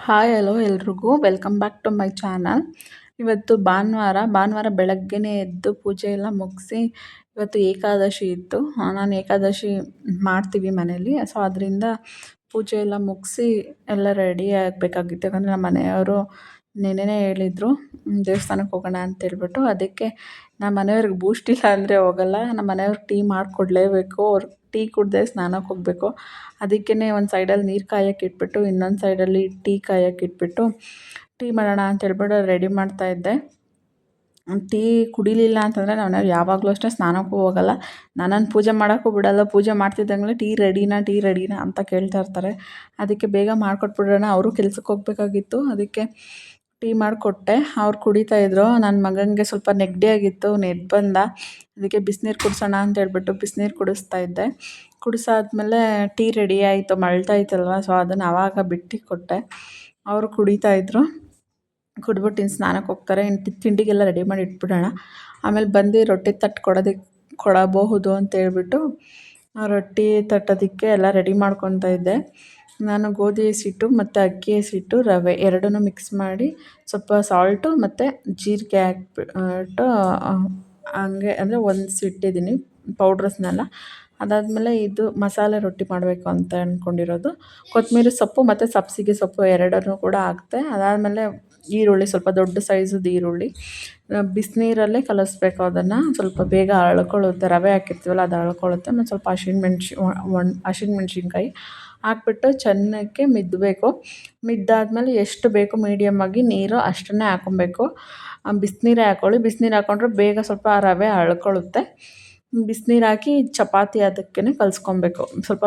Hi hello ಎಲ್ರಿಗೂ. Welcome back to my channel ಇವತ್ತು ಭಾನುವಾರ ಭಾನುವಾರ ಬೆಳಗ್ಗೆನೇ ಎದ್ದು ಪೂಜೆ ಎಲ್ಲ ಮುಗಿಸಿ ಇವತ್ತು ಏಕಾದಶಿ ಇತ್ತು. ನಾನು ಏಕಾದಶಿ ಮಾಡ್ತೀವಿ ಮನೇಲಿ ಸೊ ಅದರಿಂದ ಪೂಜೆ ಎಲ್ಲ ಮುಗಿಸಿ ಎಲ್ಲ ರೆಡಿ ಆಗಬೇಕಾಗಿತ್ತು. ಯಾಕಂದರೆ ನಮ್ಮ ಮನೆಯವರು ನೆನೆನೇ ಹೇಳಿದರು ದೇವಸ್ಥಾನಕ್ಕೆ ಹೋಗೋಣ ಅಂತೇಳ್ಬಿಟ್ಟು ಅದಕ್ಕೆ ನಮ್ಮ ಮನೆಯವ್ರಿಗೆ ಬೂಸ್ಟ್ ಇಲ್ಲ ಅಂದರೆ ಹೋಗಲ್ಲ. ನಮ್ಮ ಮನೆಯವ್ರಿಗೆ ಟೀ ಮಾಡಿಕೊಡ್ಲೇಬೇಕು. ಅವ್ರು ಟೀ ಕುಡಿದೇ ಸ್ನಾನಕ್ಕೆ ಹೋಗಬೇಕು. ಅದಕ್ಕೇ ಒಂದು ಸೈಡಲ್ಲಿ ನೀರು ಕಾಯಕ್ಕೆ ಇಟ್ಬಿಟ್ಟು, ಇನ್ನೊಂದು ಸೈಡಲ್ಲಿ ಟೀ ಕಾಯಕ್ಕೆ ಇಟ್ಬಿಟ್ಟು, ಟೀ ಮಾಡೋಣ ಅಂತ ಹೇಳ್ಬಿಟ್ಟು ರೆಡಿ ಮಾಡ್ತಾಯಿದ್ದೆ ಟೀ ಕುಡಿಲಿಲ್ಲ ಅಂತಂದರೆ ನಾವು ಯಾವಾಗಲೂ ಅಷ್ಟೇ ಸ್ನಾನಕ್ಕೂ ಹೋಗಲ್ಲ. ನಾನು ಪೂಜೆ ಮಾಡೋಕ್ಕೂ ಬಿಡಲ್ಲ. ಪೂಜೆ ಮಾಡ್ತಿದ್ದಂಗೆ ಟೀ ರೆಡಿನಾ ಟೀ ರೆಡಿನಾ ಅಂತ ಕೇಳ್ತಾ ಇರ್ತಾರೆ. ಅದಕ್ಕೆ ಬೇಗ ಮಾಡಿಕೊಟ್ಬಿಡೋಣ. ಅವರು ಕೆಲ್ಸಕ್ಕೆ ಹೋಗಬೇಕಾಗಿತ್ತು. ಅದಕ್ಕೆ ಟೀ ಮಾಡಿಕೊಟ್ಟೆ. ಅವ್ರು ಕುಡಿತಾ ಇದ್ದರು ನನ್ನ ಮಗನಿಗೆ ಸ್ವಲ್ಪ ನೆಗಡಿ ಆಗಿತ್ತು. ನೆದ್ದು ಬಂದ. ಅದಕ್ಕೆ ಬಿಸಿನೀರು ಕುಡಿಸೋಣ ಅಂತ ಹೇಳ್ಬಿಟ್ಟು ಬಿಸಿನೀರು ಕುಡಿಸ್ತಾ ಇದ್ದೆ. ಕುಡಿಸಾದ್ಮೇಲೆ ಟೀ ರೆಡಿ ಆಯಿತು. ಮಳ್ತಾ ಇತ್ತಲ್ವ ಸೊ ಅದನ್ನು ಆವಾಗ ಬಿಟ್ಟು ಕೊಟ್ಟೆ. ಅವರು ಕುಡಿತಾ ಇದ್ದರು ಕುಡ್ಬಿಟ್ಟು ಇನ್ನು ಸ್ನಾನಕ್ಕೆ ಹೋಗ್ತಾರೆ. ಇನ್ನು ತಿಂಡಿಗೆಲ್ಲ ರೆಡಿ ಮಾಡಿ ಇಟ್ಬಿಡೋಣ. ಆಮೇಲೆ ಬಂದು ರೊಟ್ಟಿ ತಟ್ಟು ಕೊಡೋದಕ್ಕೆ ಕೊಡಬಹುದು ಅಂತ ಹೇಳ್ಬಿಟ್ಟು ರೊಟ್ಟಿ ತಟ್ಟೋದಕ್ಕೆ ಎಲ್ಲ ರೆಡಿ ಮಾಡ್ಕೊತಾ ಇದ್ದೆ. ನಾನು ಗೋಧಿ ಹಸಿಟ್ಟು ಮತ್ತು ಅಕ್ಕಿ ಹಸಿಟ್ಟು, ರವೆ ಎರಡನ್ನೂ ಮಿಕ್ಸ್ ಮಾಡಿ ಸ್ವಲ್ಪ ಸಾಲ್ಟು ಮತ್ತು ಜೀರಿಗೆ ಹಾಕ್ಬಿಟ್ಟು ಹಂಗೆ ಅಂದರೆ ಒಂದು ಸಿಟ್ಟಿದ್ದೀನಿ ಪೌಡ್ರಸ್ನೆಲ್ಲ ಅದಾದಮೇಲೆ ಇದು ಮಸಾಲೆ ರೊಟ್ಟಿ ಮಾಡಬೇಕು ಅಂತ ಅಂದ್ಕೊಂಡಿರೋದು ಕೊತ್ತಂಬರಿ ಸೊಪ್ಪು ಮತ್ತು ಸಬ್ಸಿಗೆ ಸೊಪ್ಪು ಎರಡನ್ನೂ ಕೂಡ ಹಾಕ್ದೆ ಅದಾದಮೇಲೆ ಈರುಳ್ಳಿ, ಸ್ವಲ್ಪ ದೊಡ್ಡ ಸೈಜದ ಈರುಳ್ಳಿ. ಬಿಸಿನೀರಲ್ಲೇ ಕಲಸಬೇಕು ಅದನ್ನು. ಸ್ವಲ್ಪ ಬೇಗ ಅಳ್ಕೊಳ್ಳುತ್ತೆ, ರವೆ ಹಾಕಿರ್ತೀವಲ್ಲ ಅದು ಅಳ್ಕೊಳ್ಳುತ್ತೆ. ಮತ್ತು ಸ್ವಲ್ಪ ಹಸಿನ ಮೆಣ್ಶಿ ಒಣ ಹಸಿಮೆಣ್ಸಿನ್ಕಾಯಿ ಹಾಕ್ಬಿಟ್ಟು ಚೆನ್ನಾಗಿ ಮಿದ್ದಬೇಕು ಮಿದ್ದಾದಮೇಲೆ ಎಷ್ಟು ಬೇಕು ಮೀಡಿಯಮ್ಮಾಗಿ ನೀರು ಅಷ್ಟನ್ನೇ ಹಾಕೊಬೇಕು ಬಿಸಿನೀರೇ ಹಾಕ್ಕೊಳ್ಳಿ ಬಿಸಿನೀರು ಹಾಕ್ಕೊಂಡ್ರೆ ಬೇಗ ಸ್ವಲ್ಪ ರವೆ ಅಳ್ಕೊಳ್ಳುತ್ತೆ. ಬಿಸಿನೀರು ಹಾಕಿ ಚಪಾತಿ ಅದಕ್ಕೇ ಕಲಿಸ್ಕೊಬೇಕು. ಸ್ವಲ್ಪ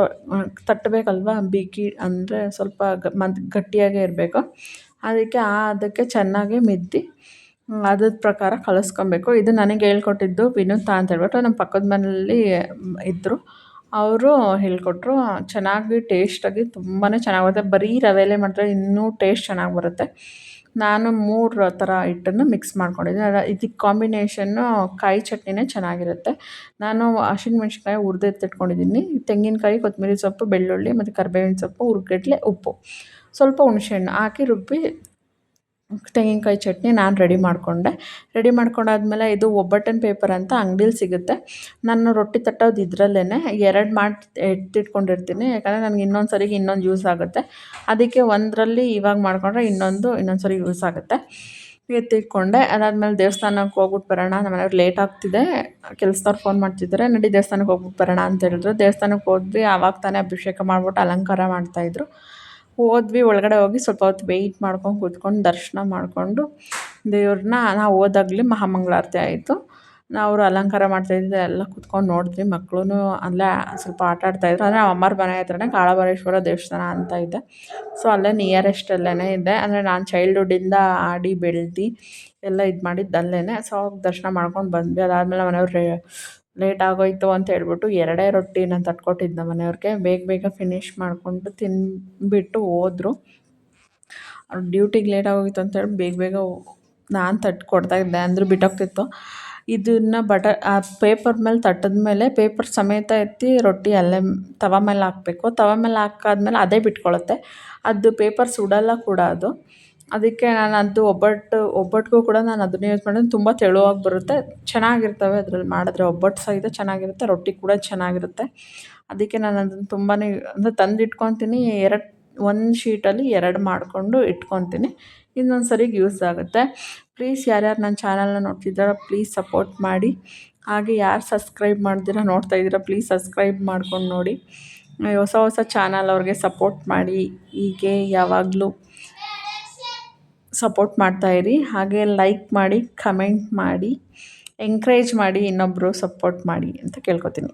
ತಟ್ಟಬೇಕಲ್ವ? ಬಿಗಿ ಅಂದರೆ ಸ್ವಲ್ಪ ಗ ಮತ್ತು ಗಟ್ಟಿಯಾಗೇ ಇರಬೇಕು. ಅದಕ್ಕೆ ಅದಕ್ಕೆ ಚೆನ್ನಾಗಿ ಮಿದ್ದಿ ಅದರ ಪ್ರಕಾರ ಕಲಸ್ಕೊಬೇಕು. ಇದು ನನಗೆ ಹೇಳ್ಕೊಟ್ಟಿದ್ದು ವಿನುತಾ ಅಂತ ಹೇಳ್ಬಿಟ್ಟು ನಮ್ಮ ಪಕ್ಕದ ಮನೆಯಲ್ಲಿ ಇದ್ದರು ಅವರು ಹೇಳಿಕೊಟ್ರು, ಚೆನ್ನಾಗಿ ಟೇಸ್ಟಾಗಿ ತುಂಬಾ ಚೆನ್ನಾಗಿ ಬರುತ್ತೆ. ಬರೀ ರವೆಯಲ್ಲೇ ಮಾಡಿದ್ರೆ ಇನ್ನೂ ಟೇಸ್ಟ್ ಚೆನ್ನಾಗಿ ಬರುತ್ತೆ. ನಾನು ಮೂರು ಥರ ಹಿಟ್ಟನ್ನು ಮಿಕ್ಸ್ ಮಾಡ್ಕೊಂಡಿದ್ದೀನಿ. ಇದಕ್ಕೆ ಕಾಂಬಿನೇಷನ್ನು ಕಾಯಿ ಚಟ್ನಿನೇ ಚೆನ್ನಾಗಿರುತ್ತೆ. ನಾನು ಹಸಿಮೆಣ್ಸಿನ್ಕಾಯಿ ಹುರ್ದು ಎತ್ತಿಟ್ಕೊಂಡಿದ್ದೀನಿ ತೆಂಗಿನಕಾಯಿ ಕೊತ್ತಂಬರಿ ಸೊಪ್ಪು, ಬೆಳ್ಳುಳ್ಳಿ ಮತ್ತು ಕರಿಬೇವಿನ ಸೊಪ್ಪು, ಹುರ್ಗಡ್ಲೆ, ಉಪ್ಪು. ಸ್ವಲ್ಪ ಹುಣಸೆಹಣ್ಣು ಹಾಕಿ ರುಬ್ಬಿ ತೆಂಗಿನಕಾಯಿ ಚಟ್ನಿ ನಾನು ರೆಡಿ ಮಾಡಿಕೊಂಡೆ. ರೆಡಿ ಮಾಡ್ಕೊಂಡಾದ್ಮೇಲೆ ಇದು ಒಬ್ಬಟ್ಟಿನ ಪೇಪರ್ ಅಂತ ಅಂಗ್ಡೀಲಿ ಸಿಗುತ್ತೆ. ನಾನು ರೊಟ್ಟಿ ತಟ್ಟೋದು ಇದರಲ್ಲೇ ಎರಡು ಮಾಡಿ ಎತ್ತಿಟ್ಕೊಂಡಿರ್ತೀನಿ. ಯಾಕಂದರೆ ನನಗೆ ಇನ್ನೊಂದು ಸರಿ ಇನ್ನೊಂದು ಯೂಸ್ ಆಗುತ್ತೆ. ಅದಕ್ಕೆ ಒಂದರಲ್ಲಿ ಇವಾಗ ಮಾಡಿಕೊಂಡ್ರೆ ಇನ್ನೊಂದು ಇನ್ನೊಂದು ಸರಿ ಯೂಸ್ ಆಗುತ್ತೆ. ಎತ್ತಿಟ್ಕೊಂಡೆ. ಅದಾದಮೇಲೆ ದೇವಸ್ಥಾನಕ್ಕೆ ಹೋಗ್ಬಿಟ್ಟು ಬರೋಣ. ನಮ್ಮ ಮನೆಯವ್ರು ಲೇಟ್ ಆಗ್ತಿದೆ. ಕೆಲಸದವ್ರು ಫೋನ್ ಮಾಡ್ತಿದ್ದಾರೆ. ನಡಿ ದೇವಸ್ಥಾನಕ್ಕೆ ಹೋಗ್ಬಿಟ್ಟು ಬರೋಣ ಅಂತ ಹೇಳಿದ್ರು. ದೇವಸ್ಥಾನಕ್ಕೆ ಹೋದ್ವಿ. ಆವಾಗ ತಾನೇ ಅಭಿಷೇಕ ಮಾಡ್ಬಿಟ್ಟು ಅಲಂಕಾರ ಮಾಡ್ತಾಯಿದ್ರು ಹೋದ್ವಿ, ಒಳಗಡೆ ಹೋಗಿ ಸ್ವಲ್ಪ ಹೊತ್ತು ವೆಯ್ಟ್ ಮಾಡ್ಕೊಂಡು ಕೂತ್ಕೊಂಡು ದರ್ಶನ ಮಾಡಿಕೊಂಡು ದೇವ್ರನ್ನ ನಾವು ಹೋದಾಗಲೇ ಮಹಾಮಂಗಳಾರತಿ ಆಯಿತು. ಅವರು ಅಲಂಕಾರ ಮಾಡ್ತಾಯಿದ್ದೆ ಎಲ್ಲ ಕೂತ್ಕೊಂಡು ನೋಡಿದ್ವಿ ಮಕ್ಕಳೂ ಅಲ್ಲೇ ಸ್ವಲ್ಪ ಆಟ ಆಡ್ತಾಯಿದ್ರು ಅಂದರೆ ನಮ್ಮ ಮನೆ ಹತ್ರನೇ ಕಾಳಭೈರೇಶ್ವರ ದೇವಸ್ಥಾನ ಅಂತ ಇದೆ. ಸೊ ಅಲ್ಲೇ ನಿಯರೆಸ್ಟ್ ಅಲ್ಲೇ ಇದೆ. ಅಂದರೆ ನಾನು ಚೈಲ್ಡ್ಹುಡ್ಡಿಂದ ಆಡಿ ಬೆಳೆದು ಎಲ್ಲ ಇದು ಮಾಡಿದ್ದು ಅಲ್ಲೇ ಸೊ ದರ್ಶನ ಮಾಡ್ಕೊಂಡು ಬಂದ್ವಿ. ಅದಾದಮೇಲೆ ಮನೆಯವ್ರು ಲೇಟ್ ಆಗೋಯಿತು ಅಂತ ಹೇಳ್ಬಿಟ್ಟು ಎರಡೇ ರೊಟ್ಟಿ ನಾನು ತಟ್ಕೊಟ್ಟಿದ್ದೆ ಮನೆಯವ್ರಿಗೆ. ಬೇಗ ಬೇಗ ಫಿನಿಶ್ ಮಾಡಿಕೊಂಡು ತಿನ್ಬಿಟ್ಟು ಹೋದ್ರು. ಅವ್ರು ಡ್ಯೂಟಿಗೆ ಲೇಟ್ ಆಗೋಗಿತ್ತು ಅಂತೇಳಿ ಬೇಗ ಬೇಗ ನಾನು ತಟ್ಟು ಕೊಡ್ತಾಯಿದ್ದೆ ಅಂದರೂ ಬಿಟ್ಟೋಗ್ತಿತ್ತು. ಇದನ್ನು ಬಟ, ಆ ಪೇಪರ್ ಮೇಲೆ ತಟ್ಟಿದ ಮೇಲೆ ಪೇಪರ್ ಸಮೇತ ಎತ್ತಿ ರೊಟ್ಟಿ ಅಲ್ಲೇ ತವ ಮೇಲೆ ಹಾಕಬೇಕು. ತವ ಮೇಲೆ ಹಾಕಾದ್ಮೇಲೆ ಅದೇ ಬಿಟ್ಕೊಳ್ಳುತ್ತೆ ಅದು ಪೇಪರ್ ಸುಡಲ್ಲ ಕೂಡ ಅದು. ಅದಕ್ಕೆ ನಾನು ಅದು ಒಬ್ಬಟ್ಟು ಒಬ್ಬಟ್ಟಿಗೂ ಕೂಡ ನಾನು ಅದನ್ನೇ ಯೂಸ್ ಮಾಡಿದ್ರೆ ತುಂಬ ತೆಳುವಾಗಿ ಬರುತ್ತೆ. ಚೆನ್ನಾಗಿರ್ತವೆ ಅದ್ರಲ್ಲಿ ಮಾಡಿದ್ರೆ ಒಬ್ಬಟ್ಟು ಸಹಿತ ಚೆನ್ನಾಗಿರುತ್ತೆ, ರೊಟ್ಟಿ ಕೂಡ ಚೆನ್ನಾಗಿರುತ್ತೆ. ಅದಕ್ಕೆ ನಾನು ಅದನ್ನು ತುಂಬಾ ಅಂದರೆ ತಂದು ಇಟ್ಕೊತೀನಿ ಎರಡು, ಒಂದು ಶೀಟಲ್ಲಿ ಎರಡು ಮಾಡಿಕೊಂಡು ಇಟ್ಕೊತೀನಿ. ಇನ್ನೊಂದು ಸರಿಗೆ ಯೂಸ್ ಆಗುತ್ತೆ. ಪ್ಲೀಸ್ ಯಾರ್ಯಾರು ನನ್ನ ಚಾನಲ್ನ ನೋಡ್ತಿದ್ದಾರೋ ಪ್ಲೀಸ್ ಸಪೋರ್ಟ್ ಮಾಡಿ. ಹಾಗೆ ಯಾರು ಸಬ್ಸ್ಕ್ರೈಬ್ ಮಾಡ್ದಿರ, ನೋಡ್ತಾ ಇದ್ದೀರಾ ಪ್ಲೀಸ್ ಸಬ್ಸ್ಕ್ರೈಬ್ ಮಾಡ್ಕೊಂಡು ನೋಡಿ. ಹೊಸ ಹೊಸ ಚಾನಲ್ ಅವ್ರಿಗೆ ಸಪೋರ್ಟ್ ಮಾಡಿ. ಹೀಗೆ ಯಾವಾಗಲೂ. ಸಪೋರ್ಟ್ ಮಾಡ್ತಾಯಿರಿ ಹಾಗೆ ಲೈಕ್ ಮಾಡಿ ಕಮೆಂಟ್ ಮಾಡಿ ಎಂಕ್ರೇಜ್ ಮಾಡಿ ಇನ್ನೊಬ್ಬರು ಸಪೋರ್ಟ್ ಮಾಡಿ ಅಂತ ಕೇಳ್ಕೊತೀನಿ.